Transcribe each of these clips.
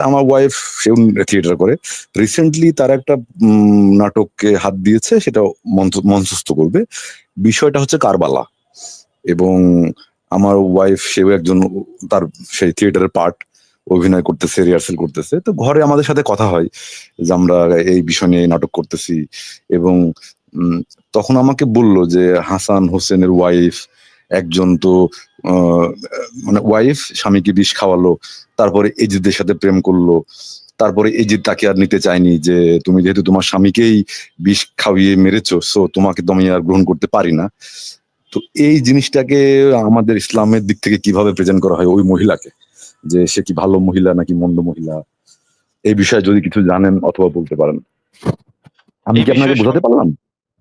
আমার ওয়াইফ সেও থিয়েটার করে। রিসেন্টলি তার একটা নাটককে হাত দিয়েছে সেটা মঞ্চ- মঞ্চস্থ করবে। বিষয়টা হচ্ছে কারবালা। এবং আমার ওয়াইফ সেও একজন তার সেই থিয়েটারের পার্ট অভিনয় করতেছে রিহার্সেল করতেছে। তো ঘরে আমাদের সাথে কথা হয় যে আমরা এই বিষয় নিয়ে নাটক করতেছি। এবং তখন আমাকে বলল যে হাসান হোসেনের ওয়াইফ একজন তো মানে ওয়াইফ স্বামীকে বিষ খাওয়ালো তারপরে এজিদের সাথে প্রেম করল তারপরে এজিদ তাকে আর নিতে চায়নি যে তুমি যেহেতু তোমার স্বামীকেই বিষ খাওয়িয়ে মেরেছো সো তোমাকে তো আমি আর গ্রহণ করতে পারি না। তো এই জিনিসটাকে আমাদের ইসলামের দিক থেকে কীভাবে প্রেজেন্ট করা হয় ওই মহিলাকে? যে সে কি ভালো মহিলা নাকি মন্দ মহিলা? এই বিষয়ে যদি কিছু জানেন অথবা বলতে পারেন। আমি কি আপনাকে বোঝাতে পারলাম?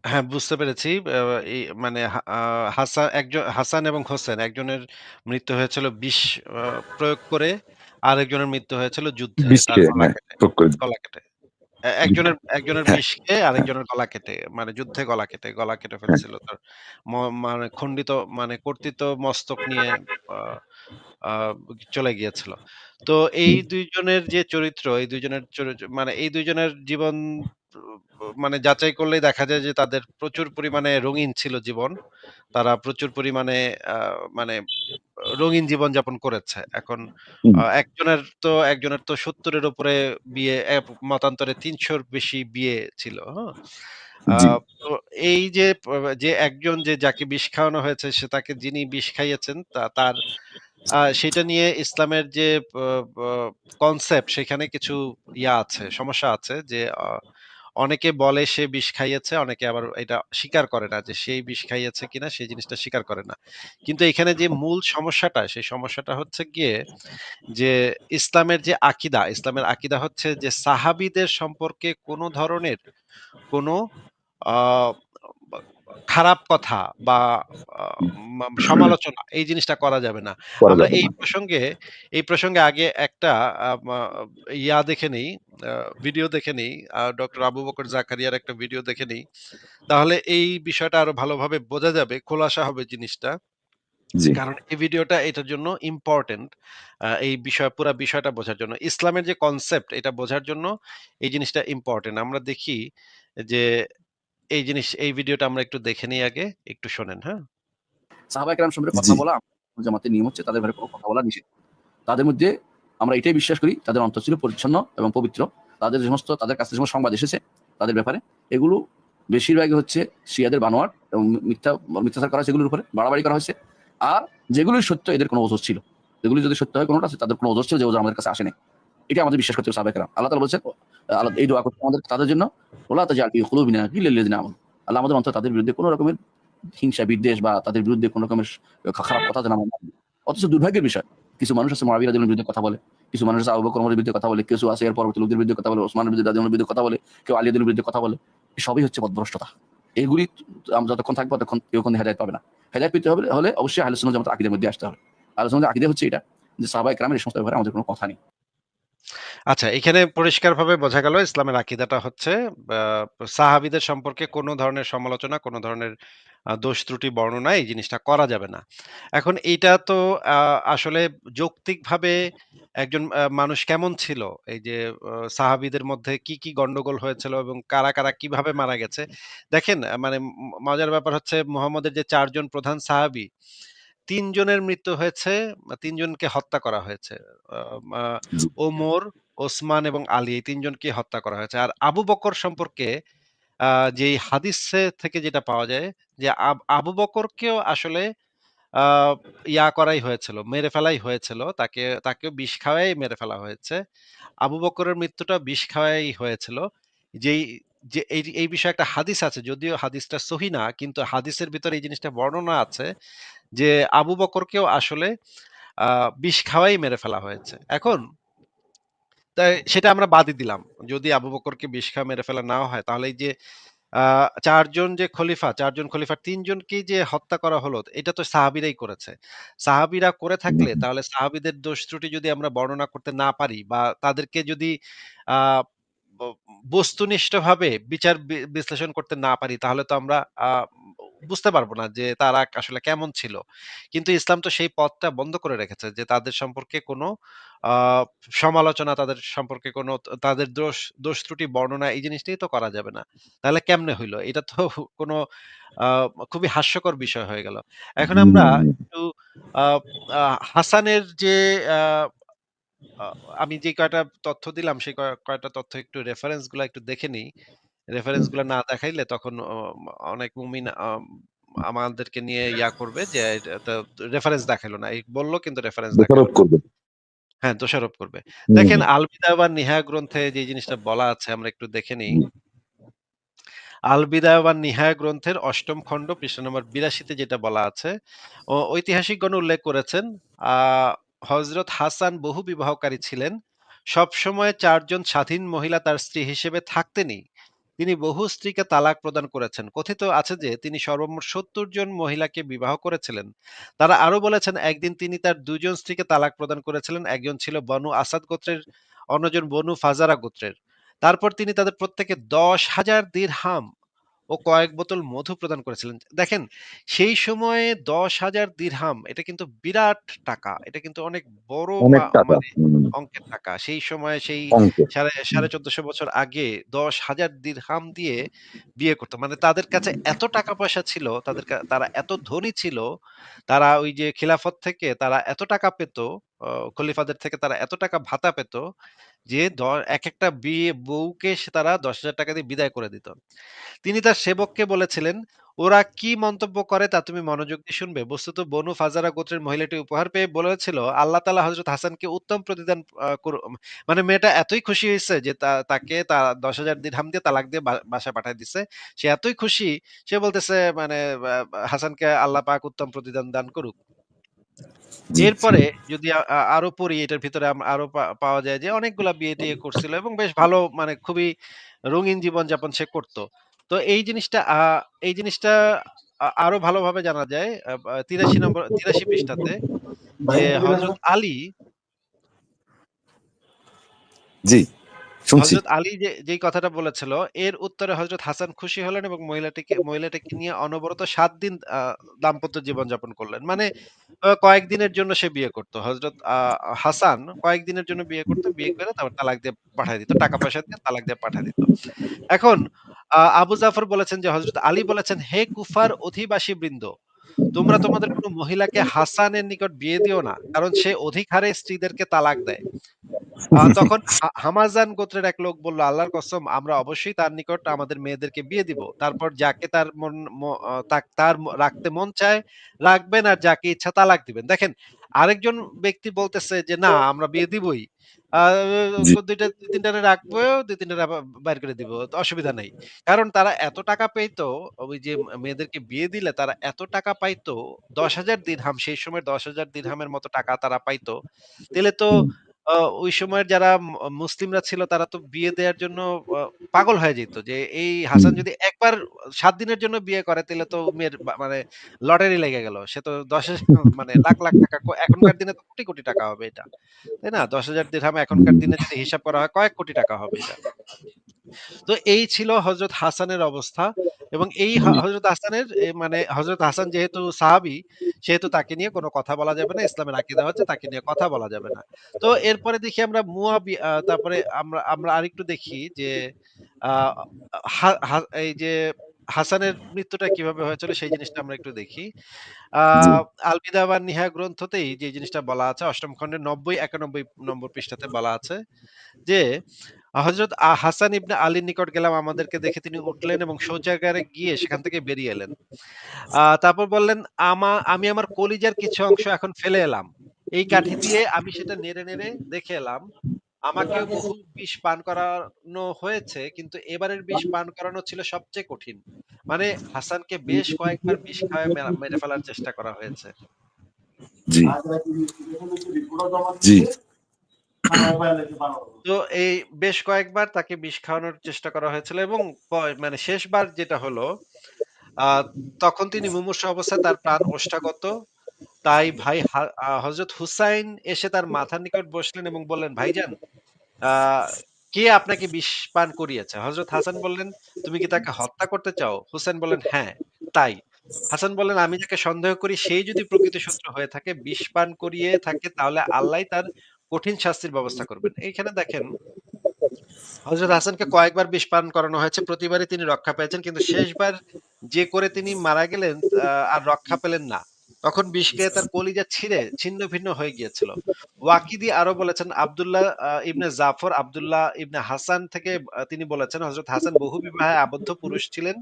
হ্যাঁ, বুঝতে পেরেছি। আ এই মানে হা আ হাসা একজন হাসান এবং হোসেন একজনের মৃত্যু হয়েছিল বিষ আ প্রয়োগ করে, আরেকজনের মৃত্যু হয়েছিল যুদ্ধে। বিষ তার খেয়ে গলা হ্যাঁ কেটে প্রয়োগ করে গলা কেটে। এ একজনের একজনের হ্যাঁ বিষ খেয়ে আরেকজনের গলা কেটে মানে যুদ্ধে গলা কেটে গলা কেটে হ্যাঁ ফেলছিল তার। ম মানে খণ্ডিত মানে কর্তিত মস্তক নিয়ে আ আ চলে গিয়েছিল। তো এই ২ জনের যে চরিত্র, এই ২ জনের চরিত্র মানে এই ২ জনের জীবন মানে যাচাই করলেই দেখা যায় যে তাদের প্রচুর পরিমাণে রঙিন ছিল জীবন। তারা প্রচুর পরিমাণে মানে রঙিন জীবনযাপন করেছে। এখন একজনের তো একজনের তো ৭০ এর উপরে বিয়ে, মতান্তরে ৩০০ র বেশি বিয়ে ছিল। হ্যাঁ? তো এই যে যে একজন যে যাকে বিষ খাওয়ানো হয়েছে সে তাকে যিনি বিষ খাইয়েছেন তার সেটা নিয়ে ইসলামের যে কনসেপ্ট সেখানে কিছু ইয়া আছে, সমস্যা আছে যে আ অনেকে বলে সে বিষ খাইয়েছে, অনেকে আবার এটা স্বীকার করে না যে সেই বিষ খাইয়েছে কিনা সেই জিনিসটা স্বীকার করে না। কিন্তু এখানে যে মূল সমস্যাটা, সেই সমস্যাটা হচ্ছে গিয়ে যে ইসলামের যে আকিদা ইসলামের আকিদা হচ্ছে যে সাহাবিদের সম্পর্কে কোনো ধরনের কোনো আ বা খারাপ কথা বা সমালোচনা এই জিনিসটা করা যাবে না। আমরা এই প্রসঙ্গে এই প্রসঙ্গে আগে একটা ইয়া দেখে নেই, ভিডিও দেখে নেই। ডক্টর আবু বকর জাকারিয়ার একটা ভিডিও দেখে নেই। তাহলে এই বিষয়টা আরও ভালোভাবে বোঝা যাবে, খোলাসা হবে জিনিসটা। কারণ এই ভিডিওটা এটার জন্য ইম্পোর্টেন্ট। এই বিষয় পুরা বিষয়টা বোঝার জন্য। ইসলামের যে কনসেপ্ট এটা বোঝার জন্য এই জিনিসটা ইম্পোর্টেন্ট। আমরা দেখি যে এই জিনিস এই ভিডিওটা আমরা একটু দেখে নিই আগে। একটু শোনেন, হ্যাঁ? সাহাবা একরাম সম্পর্কে কথা বলা আমাদের জামাতের নিয়ম হচ্ছে তাদের ব্যাপারে কোনো কথা বলা নিষেধ। তাদের মধ্যে আমরা এটাই বিশ্বাস করি তাদের অন্তর ছিল পরিচ্ছন্ন এবং পবিত্র। তাদের যে সমস্ত তাদের কাছে সমস্ত সংবাদ এসেছে তাদের ব্যাপারে এগুলো বেশিরভাগই হচ্ছে শিয়াদের বানোয়াট এবং মিথ্যা মিথ্যাচার করা সেগুলোর উপরে বাড়াবাড়ি করা হয়েছে। আর যেগুলোই সত্য এদের কোনো ওজর ছিল। যেগুলি যদি সত্য হয় কোনোটা তাদের কোনো ওজর ছিল যে ওজর আমাদের কাছে আসেনি। এটা আমাদের বিশ্বাস করতে হবে সাহাবা আল্লাহ তাআলা বলছেন আল্লাহ এই দোয়া করতে আমাদের তাদের জন্য ওলা তাজাল ফি কুলুবিনা গিল্লাল লাযিনা আমানু। আল্লাহ আমাদের অন্তরে তাদের বিরুদ্ধে কোনো রকমের হিংসা বিদ্বেষ বা তাদের বিরুদ্ধে কোনো রকমের খারাপ কথা যেন আমরা। অথচ দুর্ভাগ্যের বিষয় কিছু মানুষ আছে মুআবিয়া রাদিয়াল্লাহু বিরুদ্ধে কথা বলে, কিছু মানুষ আছে আবু বকর ওমরের বিরুদ্ধে কথা বলে, কিছু আছে এর পরবর্তী লোকদের বিরুদ্ধে কথা বলে, ওসমানের বিরুদ্ধে রাদিয়াল্লাহু বিরুদ্ধে কথা বলে, কেউ আলী রাদিয়াল্লাহুর বিরুদ্ধে কথা বলে। সবই হচ্ছে পথভ্রষ্টতা। এগুলি আমরা যতক্ষণ থাকব ততক্ষণ কেউ কোনো হেদায়েত পাবে না। হেদায়েত পেতে হবে হলে অবশ্যই আহলে সুন্নাত জামাতের আকীদার মধ্যে আসতে হবে। সুন্নাতের আকীদা হচ্ছে এটা যে সাহাবা একরামের এই সমস্ত ব্যাপারে আমাদের কোনো কথা নেই। আচ্ছা, এখানে পরিষ্কারভাবে বোঝা গেল ইসলামের আকীদাটা হচ্ছে আ সাহাবীদের সম্পর্কে কোন ধরনের সমালোচনা, কোনো ধরনের দোষ ত্রুটি বর্ণনা এই জিনিসটা করা যাবে না। এখন এইটা তো আসলে যৌক্তিকভাবে একজন মানুষ কেমন ছিল? এই যে আ সাহাবীদের মধ্যে কি, কি গন্ডগোল হয়েছিল এবং কারা, কারা কীভাবে মারা গেছে? দেখেন মানে মজার ব্যাপার হচ্ছে মুহাম্মদের যে ৪ জন প্রধান সাহাবী ৩ জনের মৃত্যু হয়েছে, তিনজনকে হত্যা করা হয়েছে। ওমর, ওসমান এবং আলী এই ৩ জনকে হত্যা করা হয়েছে। আর আবু বকর সম্পর্কে যেই হাদিসে থেকে যেটা পাওয়া যায় যে আব বকরকেও আসলে ইয়া করাই হয়েছিল, মেরে ফেলাই হয়েছিল। তাকে তাকেও বিষ খাওয়াই মেরে ফেলা হয়েছে। আবু বকরের মৃত্যুটা বিষ খাওয়াই হয়েছিল। যেই যে এই এই বিষয়ে একটা হাদিস আছে। যদিও হাদিসটা সহিহ না, কিন্তু হাদিসের ভিতরে এই জিনিসটা বর্ণনা আছে যে আবু বকরকেও আসলে বিষ খাওয়াই মেরে ফেলা হয়েছে। এখন তাই সেটা আমরা বাদই দিলাম। যদি আবু বকরকে বিষ খাওয়া মেরে ফেলা নাও হয় তাহলে যে ৪ যে খলিফা, ৪ জন খলিফার ৩ জনকেই যে হত্যা করা হলো, এটা তো সাহাবীরাই করেছে। সাহাবীরা করে থাকলে তাহলে সাহাবীদের দোষ ত্রুটি যদি আমরা বর্ণনা করতে না পারি বা তাদেরকে যদি বস্তুনিষ্ঠভাবে বিচার বিশ্লেষণ করতে না পারি তাহলে তো আমরা বুঝতে পারব না যে তারা আসলে কেমন ছিল। কিন্তু ইসলাম তো সেই পথটা বন্ধ করে রেখেছে যে তাদের সম্পর্কে কোনো সমালোচনা, তাদের সম্পর্কে কোনো তাদের দোষ দোষ ত্রুটি বর্ণনা এই জিনিসটাই তো করা যাবে না। তাহলে কেমনে হইল? এটা তো কোনো খুবই হাস্যকর বিষয় হয়ে গেল। এখন আমরা একটু হাসানের যে আ আমি যে কয়টা তথ্য দিলাম সেই কয় কয়টা তথ্য একটু রেফারেন্সগুলা একটু দেখে নিই। রেফারেন্সগুলা না দেখাইলে তখন অ অনেক মুমিন আম আমাদেরকে নিয়ে ইয়া করবে যে এটা তো রেফারেন্স দেখাইলো না। এই বলল কিন্তু রেফারেন্স দেখাইলো দোষারোপ না। করবে। হ্যাঁ, দোষারোপ করবে। দেখেন হুম, আল বিদায়া ওয়ান নিহায়া গ্রন্থে যে জিনিসটা বলা আছে আমরা একটু দেখে নিই। হুম, আল বিদায়া ওয়ান নিহায়া গ্রন্থের ৮ম খণ্ড পৃষ্ঠা নম্বর ৮২ তে যেটা বলা আছে, ঐতিহাসিকগণ উল্লেখ করেছেন আ হযরত হাসান বহু বিবাহকারী ছিলেন। সবসময় ৪ জন স্বাধীন মহিলা তার স্ত্রী হিসেবে থাকতেনই তিনি বহু স্ত্রীকে তালাক প্রদান করেছেন। কথিত আছে যে তিনি সর্বমোট ৭০ জন মহিলাকে বিবাহ করেছিলেন। তারা আরও বলেছেন একদিন তিনি তার ২ জন স্ত্রীকে তালাক প্রদান করেছিলেন। একজন ছিল বনু আসাদ গোত্রের, অন্যজন বনু ফাজারা গোত্রের। তারপর তিনি তাদের প্রত্যেকে দশ হাজার ১০,০০০ দিরহাম ও কয়েক বোতল মধু প্রদান করেছিলেন। দেখেন সেই সময়ে ১০,০০০ দিরহাম এটা কিন্তু বিরাট টাকা। এটা কিন্তু অনেক বড়। মানে অঙ্কের টাকা। সেই সময়ে সেই সাড়ে সাড়ে চোদ্দশো বছর আগে ১০,০০০ দিরহাম দিয়ে বিয়ে করতো মানে তাদের কাছে এত টাকা পয়সা ছিল, তাদের তারা এত ধনী ছিল, তারা ওই যে খিলাফত থেকে তারা এত টাকা পেত, খলিফাদের থেকে তারা এত টাকা ভাতা পেত যে দ একেকটা বিয়ে বউকে তারা ৳১০,০০০ দিয়ে বিদায় করে দিত। তিনি তার সেবককে বলেছিলেন, "ওরা কি মন্তব্য করে তা তুমি মনোযোগ দিয়ে শুনবে।" বস্তুত বনু ফাজারা গোত্রের মহিলাটি উপহার পেয়ে বলেছিল, আল্লাহ তাআলা হযরত হাসানকে উত্তম প্রতিদান মানে মেয়েটা এতই খুশি হয়েছে যে তাকে তা ১০,০০০ দিরহাম দিয়ে তালাক দিয়ে বা বাসায় পাঠায় দিছে। সে এতই খুশি সে বলতেছে মানে হাসানকে আল্লাহ পাক উত্তম প্রতিদান দান করুক। এরপরে যদি আরও পড়ি এটার ভিতরে আরও পাওয়া যায় যে অনেকগুলা বিয়ে-টিয়ে করছিল এবং বেশ ভালো মানে খুবই রঙিন জীবনযাপন সে করত। তো এই জিনিসটা এই জিনিসটা আরও ভালোভাবে জানা যায় তিরাশি নম্বর ৮৩ পৃষ্ঠাতে যে হযরত আলী জি, শুনছি। হযরত আলী যে কথাটা বলেছিল, এর উত্তরে হযরত হাসান খুশি হলেন এবং মহিলাটিকে মহিলাটিকে নিয়ে অনবরত ৭ দিন দাম্পত্য জীবনযাপন করলেন। মানে কয়েকদিনের জন্য সে বিয়ে। হযরত হাসান কয়েকদিনের জন্য বিয়ে। বিয়ে করে তারপর তালাক দিয়ে পাঠায় দিত। টাকা-পয়সা দিয়ে তালাক দিয়ে পাঠায় দিত। এখন আ আবু জাফর বলেছেন যে হযরত আলী বলেছেন, "হে কুফার অধিবাসী বৃন্দ তোমরা তোমাদের কোন মহিলাকে হাসানের নিকট বিয়ে দিও না। কারণ সে অধিক হারে স্ত্রীদেরকে তালাক দেয়।" তখন হা হামাযান গোত্রের এক লোক বলল, "আল্লাহর কসম আমরা অবশ্যই তার নিকট আমাদের মেয়েদেরকে বিয়ে দিব। তারপর যাকে তার মন তার রাখতে মন চায় রাখবেন আর যাকে ইচ্ছা তালাক দিবেন।" দেখেন আরেকজন ব্যক্তি বলতেছে যে, "না আমরা বিয়ে দিবই। আ জি, ২ টা ২-৩ টারে রাখব, ২-৩ টারে আবার বাইর করে দিব। তো অসুবিধা নাই।" কারণ তারা এত টাকা পেইতো ওই যে মেয়েদেরকে বিয়ে দিলে তারা এত টাকা পাইতো ১০,০০০ দিরহাম সেই সময় ১০,০০০ দিরহামের মতো টাকা তারা পাইতো। তাইলে তো ওই সময়ের যারা মুসলিমরা ছিল তারা তো বিয়ে দেওয়ার জন্য পাগল হয়ে যেত। যে এই হাসান যদি একবার সাত দিনের জন্য বিয়ে করে তাহলে তো মেয়ের মানে লটারি লেগে গেল। সে তো ১০ মানে লাখ, লাখ টাকা এখনকার দিনে তো কোটি, কোটি টাকা হবে এটা। তাই না? দশ ১০,০০০ দিরহাম এখনকার দিনে যদি হিসাব করা হয় কয়েক কোটি টাকা হবে এটা। তো এই ছিল হযরত হাসানের অবস্থা এবং এই হ জি, হযরত হাসানের মানে হযরত হাসান যেহেতু সাহাবী, সেহেতু তাকে নিয়ে কোনো কথা বলা যাবে না। ইসলামের আকীদা হচ্ছে তাকে নিয়ে কথা বলা যাবে না। তো এরপরে দেখি আমরা মুয়াবি তারপরে আমরা আমরা আরেকটু দেখি যে এই যে হাসানের মৃত্যুটা কীভাবে হয়েছিল সেই জিনিসটা আমরা একটু দেখি। আ জি, আল বিদা নিহা গ্রন্থতেই যে জিনিসটা বলা আছে অষ্টম খণ্ডের ৯০-৯১ নম্বর পৃষ্ঠাতে বলা আছে যে হযরত আ হাসান ইবনে আলীর নিকট গেলাম আমাদেরকে দেখে তিনি উঠলেন এবং শৌচাগারে গিয়ে সেখান থেকে বেরিয়ে এলেন। তারপর বললেন, আমা আমি আমার কলিজার কিছু অংশ এখন ফেলে এলাম। এই কাঠি দিয়ে আমি সেটা নেড়ে, নেড়ে দেখে এলাম। আমাকেও বহু বিষ পান করানো হয়েছে কিন্তু এবারের বিষ পান করানো ছিল সবচেয়ে কঠিন। মানে হাসানকে বেশ কয়েকবার বিষ খাওয়ায় মেরে ফেলার চেষ্টা করা হয়েছে। জি, জি, তো এই বেশ কয়েকবার তাকে বিষ খাওয়ানোর চেষ্টা করা হয়েছিল এবং মানে শেষবার যেটা হলো তখন তিনি মুমূর্ষু অবস্থায় তার প্রাণ ওষ্ঠাগত। তাই ভাই হা আ হযরত হুসাইন এসে তার মাথার নিকট বসলেন এবং বললেন, "ভাইজান, কে আপনাকে বিষ পান করিয়েছে?" হযরত হাসান বললেন, "তুমি কি তাকে হত্যা করতে চাও?" হুসাইন বললেন, "হ্যাঁ, তাই।" হাসান বললেন, "আমি যাকে সন্দেহ করি সেই যদি প্রকৃত শত্রু হয়ে থাকে, বিষ পান করিয়ে থাকে তাহলে আল্লাহ তার কঠিন শাস্তির ব্যবস্থা করবেন।" এইখানে দেখেন হযরত হাসানকে কয়েকবার বিষ পান করানো হয়েছে। প্রতিবারই তিনি রক্ষা পেয়েছেন। কিন্তু শেষবার যে করে তিনি মারা গেলেন আর রক্ষা পেলেন না। তখন বিষকে তার কলিজা ছিঁড়ে ছিন্ন-ভিন্ন হয়ে গিয়েছিল। ওয়াকিদি আরও বলেছেন আব্দুল্লাহ ইবনে জাফর, আব্দুল্লাহ ইবনে হাসান থেকে তিনি বলেছেন হজরত হাসান বহু বিবাহে আবদ্ধ পুরুষ ছিলেন।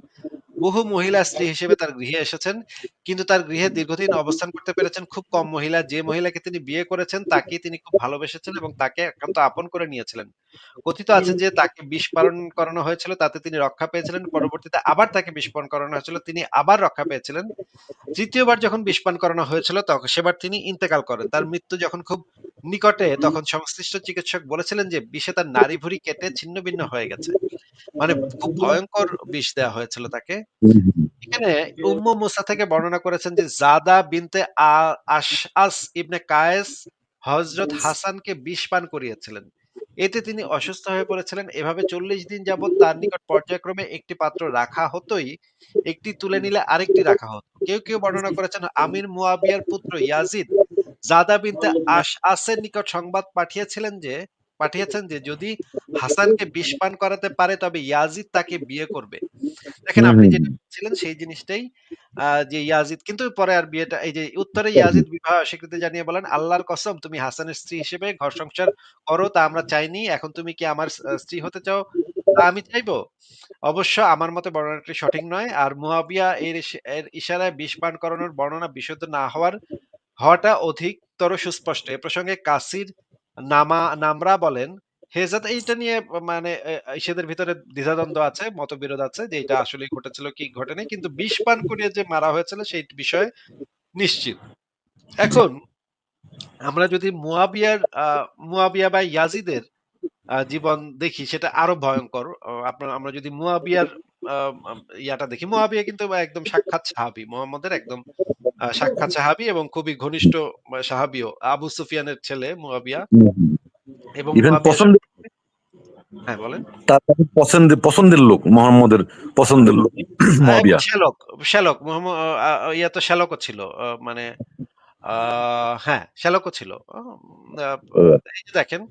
বহু মহিলা স্ত্রী হিসেবে তার গৃহে এসেছেন। কিন্তু তার গৃহে দীর্ঘদিন অবস্থান করতে পেরেছেন খুব কম মহিলা। যে মহিলাকে তিনি বিয়ে করেছেন, তাকেই তিনি খুব ভালোবেসেছেন এবং তাকে একান্ত আপন করে নিয়েছিলেন। কথিত আছে যে তাকে পালন করানো হয়েছিল, তাতে তিনি রক্ষা পেয়েছিলেন। পরবর্তীতে আবার তাকে পান করানো হয়েছিল। তিনি আবার রক্ষা পেয়েছিলেন। তৃতীয়বার যখন পান করানো হয়েছিল তখন সেবার তিনি ইন্তেকাল করেন। তার মৃত্যু যখন খুব নিকটে, তখন সংশ্লিষ্ট চিকিৎসক বলেছিলেন যে বিষে তার নাড়ি-ভুড়ি কেটে ছিন্ন-ভিন্ন হয়ে গেছে। মানে খুব ভয়ংকর বিষ দেয়া হয়েছিল তাকে। এখানে উম্মু মুসা থেকে বর্ণনা করেছেন যে জাদা বিনতে আশআস ইবনে কায়েস হযরত হাসানকে বিষ পান করিয়েছিলেন। এতে তিনি অসুস্থ হয়ে পড়েছিলেন। এভাবে ৪০ দিন যাবৎ তার নিকট পর্যায়ক্রমে একটি পাত্র রাখা হতোই একটি তুলে নিলে আরেকটি রাখা হতো। কেউ, কেউ বর্ণনা করেছেন আমির মুয়াবিয়ার পুত্র ইয়াজিদ জাদা বিনতে আশআসের নিকট সংবাদ পাঠিয়েছিলেন যে পাঠিয়েছেন যে যদি হাসানকে বিষ পান করাতে পারে তবে ইয়াজিদ তাকে বিয়ে করবে। দেখেন আপনি যেটা বলছিলেন সেই জিনিসটাই যে ইয়াজিদ কিন্তু পরে আর বিয়েটা এই যে উত্তরে ইয়াজিদ বিবাহ অস্বীকৃতি জানিয়ে বলেন, "আল্লাহর কসম তুমি হাসানের স্ত্রী হিসেবে ঘর সংসার করো তা আমরা চাইনি। এখন তুমি কি আমার স্ত্রী হতে চাও তা আমি চাইব? অবশ্য আমার মতে বর্ণনাটি সঠিক নয়। আর মুয়াবিয়া এর এর ইশারায় বিষ পান করানোর বর্ণনা বিশুদ্ধ না হওয়ার হওয়াটা অধিকতর সুস্পষ্ট। এ প্রসঙ্গে কাসির নামা নামরা বলেন, হেজাত এইটা নিয়ে মানে এ ইসেদের ভিতরে দ্বিধাদ্বন্দ্ব আছে, মতবিরোধ আছে যে এটা আসলেই ঘটেছিল কি ঘটেনি। কিন্তু বিষ পান করিয়ে যে মারা হয়েছিল সেই বিষয়ে নিশ্চিত। এখন আমরা যদি মুয়াবিয়ার মুয়াবিয়া বা ইয়াজিদের জীবন দেখি সেটা আরও ভয়ঙ্কর আপনার আমরা যদি মুয়াবিয়ার ইয়াটা দেখি, মুয়াবিয়া কিন্তু একদম সাক্ষাৎ সাহাবী। মুহাম্মদের একদম সাক্ষাৎ সাহাবী এবং খুবই ঘনিষ্ঠ সাহাবীও। আবু সুফিয়ানের ছেলে মুয়াবিয়া এবং হ্যাঁ, বলেন। তার পছন্দের পছন্দের লোক মোহাম্মদের পছন্দের লোক মুয়াবিয়া। শ্যালক, শ্যালক মোহাম্ম আ ইয়া তো শ্যালকও ছিল। মানে হ্যাঁ, শ্যালকও ছিল। আ আ এই যে দেখেন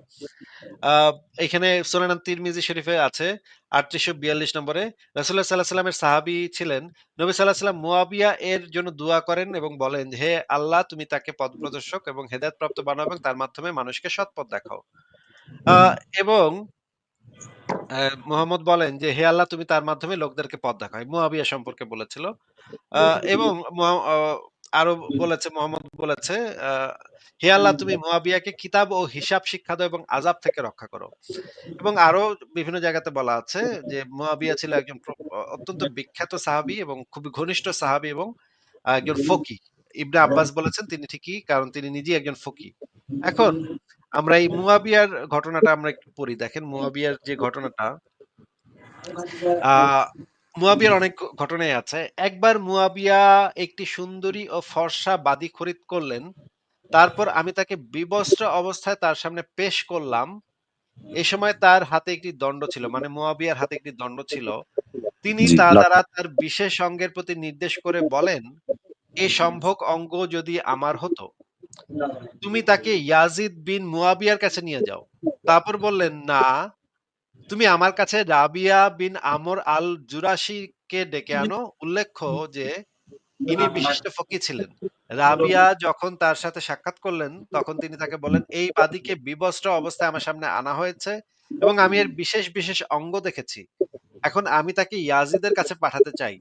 এখানে সুনান তিরমিজি শরীফে আছে ৩৮৪২ নম্বরে রাসূলুল্লাহ সাল্লাল্লাহু আলাইহি ওয়াসাল্লামের সাহাবী ছিলেন। নবী সাল্লাল্লাহু আলাইহি ওয়াসাল্লাম মুয়াবিয়া এর জন্য দোয়া করেন এবং বলেন, "হে আল্লাহ তুমি তাকে পথপ্রদর্শক এবং হেদায়েতপ্রাপ্ত বানাও এবং তার মাধ্যমে মানুষকে সৎ পথ দেখাও।" এবং মোহাম্মদ বলেন যে, "হে আল্লাহ তুমি তার মাধ্যমে লোকদেরকে পথ দেখাও।" মুয়াবিয়া সম্পর্কে বলেছিল। এবং আরও বলেছে, মুহাম্মদ বলেছে "হে আল্লাহ, তুমি মুয়াবিয়াকে কিতাব ও হিসাব, শিক্ষা দাও এবং আযাব থেকে রক্ষা করো।" এবং আরও বিভিন্ন জায়গাতে বলা আছে যে মুয়াবিয়া ছিল একজন অত্যন্ত বিখ্যাত সাহাবী এবং খুবই ঘনিষ্ঠ সাহাবী এবং একজন ফকি। ইবনে আব্বাস বলেছেন তিনি ঠিকই, কারণ তিনি নিজেই একজন ফকি। এখন আমরা এই মুয়াবিয়ার ঘটনাটা আমরা একটু পড়ি। দেখেন মুয়াবিয়ার যে ঘটনাটা মুয়াবিয়ার অনেক ঘটনাই আছে। একবার মুয়াবিয়া একটি সুন্দরী ও ফর্সা বাদী খরিদ করলেন। তারপর আমি তাকে বিবস্ত্র অবস্থায় তার সামনে পেশ করলাম। এ সময় তার হাতে একটি দণ্ড ছিল। মানে মুয়াবিয়ার হাতে একটি দণ্ড ছিল। তিনি তা দ্বারা তার বিশেষ অঙ্গের প্রতি নির্দেশ করে বলেন, "এ সম্ভব অঙ্গ যদি আমার হতো, তুমি তাকে ইয়াজিদ বিন মুয়াবিয়ার কাছে নিয়ে যাও।" তারপর বললেন, "না, তুমি আমার কাছে রাবিয়া বিন আমর আল জুরাশিকে ডেকে আনো।" উল্লেখ্য যে ইনি বিশিষ্ট ফকি ছিলেন। রাবিয়া যখন তার সাথে সাক্ষাৎ করলেন, তখন তিনি তাকে বললেন, "এই বাদীকে বিবস্ত্র অবস্থায় আমার সামনে আনা হয়েছে এবং আমি এর বিশেষ, বিশেষ অঙ্গ দেখেছি। এখন আমি তাকে ইয়াজিদের কাছে পাঠাতে চাই।"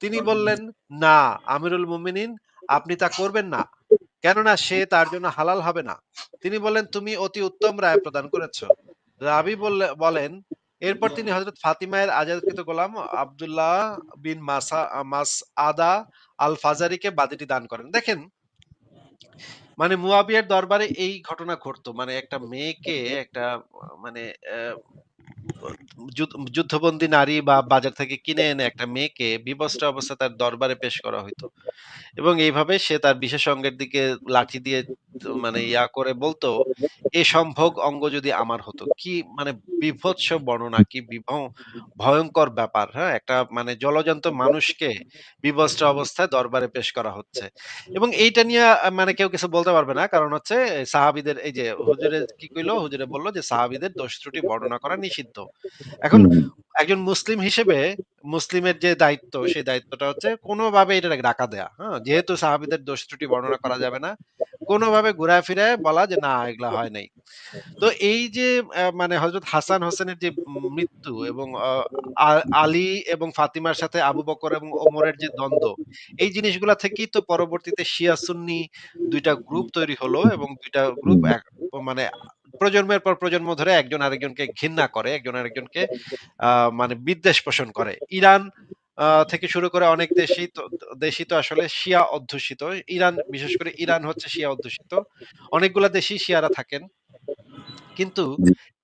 তিনি বললেন, "না, আমিরুল মুমিনিন, আপনি তা করবেন না। কেননা সে তার জন্য হালাল হবে না।" তিনি বললেন, "তুমি অতি উত্তম রায় প্রদান করেছ।" রাবি বলেন, এরপর তিনি হযরত ফাতিমায়ের আজাদকৃত গোলাম আব্দুল্লাহ বিন মাসা মাস আদা আল ফাজারিকে বাদিটি দান করেন। দেখেন মানে মুয়াবিয়ার দরবারে এই ঘটনা ঘটতো। মানে একটা মেয়েকে একটা মানে যুদ্ধবন্দী নারী বা বাজার থেকে কিনে এনে একটা মেয়েকে বিবস্ত্র অবস্থায় তার দরবারে পেশ করা হইতো। এবং এইভাবে সে তার বিশেষ অঙ্গের দিকে লাঠি দিয়ে মানে ইয়া করে বলতো, "এ সম্ভোগ অঙ্গ যদি আমার হতো।" কি মানে বিভৎস বর্ণনা, কি বিভ ভয়ংকর ব্যাপার, হ্যাঁ? একটা মানে জলজন্ত মানুষকে বিবস্ত্র অবস্থায় দরবারে পেশ করা হচ্ছে। এবং এইটা নিয়ে মানে কেউ কিছু বলতে পারবে না। কারণ হচ্ছে সাহাবীদের এই যে হুজুরে কি কইলো? হুজুরে বলল যে সাহাবীদের দোষ ত্রুটি বর্ণনা করা নিষিদ্ধ। এখন। একজন মুসলিম হিসেবে মুসলিমের যে দায়িত্ব সেই দায়িত্বটা হচ্ছে কোনোভাবে এটাকে ঢাকা দেয়া। হ্যাঁ? যেহেতু সাহাবীদের দোষ ত্রুটি বর্ণনা করা যাবে না। কোনোভাবে ঘুরায় ফিরায় বলা যে না এগুলা হয় নাই। তো এই যে মানে হযরত হাসান হোসেনের যে মৃত্যু এবং আলী এবং ফাতিমার সাথে আবু বকর এবং ওমরের যে দ্বন্দ্ব, এই জিনিসগুলা থেকেই তো পরবর্তীতে শিয়া সুন্নি দুইটা গ্রুপ তৈরি হলো এবং দুইটা গ্রুপ মানে প্রজন্মের পর প্রজন্ম ধরে একজন আরেকজনকে ঘৃণা করে, একজন আরেকজনকে মানে বিদ্বেষ পোষণ করে। ইরান থেকে শুরু করে অনেক দেশেই দেশই তো আসলে শিয়া অধ্যুষিত। ইরান বিশেষ করে ইরান হচ্ছে শিয়া অধ্যুষিত। অনেকগুলা দেশেই শিয়ারা থাকেন। কিন্তু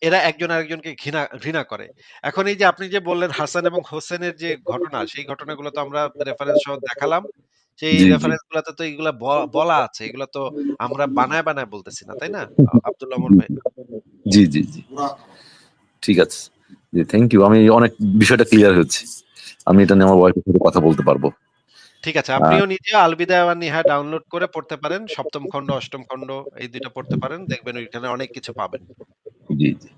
এরা একজন আরেকজনকে ঘৃণা ঘৃণা করে। এখন এই যে আপনি যে বললেন হাসান এবং হোসেনের যে ঘটনা, সেই ঘটনাগুলো তো আমরা রেফারেন্স সহ দেখালাম। সেই। রেফারেন্স গুলাতে তো এগুলা বলা আছে। এগুলা তো আমরা বানায়, বানায় বলতেছি না, তাই না? আব্দুল ভাই? জি, জি, জি। ঠিক আছে। জি, থ্যাংক ইউ। আমি অনেক বিষয়টা ক্লিয়ার হয়েছে। আমি এটা নিয়ে আমার ওয়াইফের সাথে কথা বলতে পারব। ঠিক আছে। আপনিও নিজে আল বিদায়া নিহা ডাউনলোড করে পড়তে পারেন। সপ্তম খণ্ড, অষ্টম খণ্ড এই ২ টা পড়তে পারেন। দেখবেন ওইখানে অনেক কিছু পাবেন। জি, জি।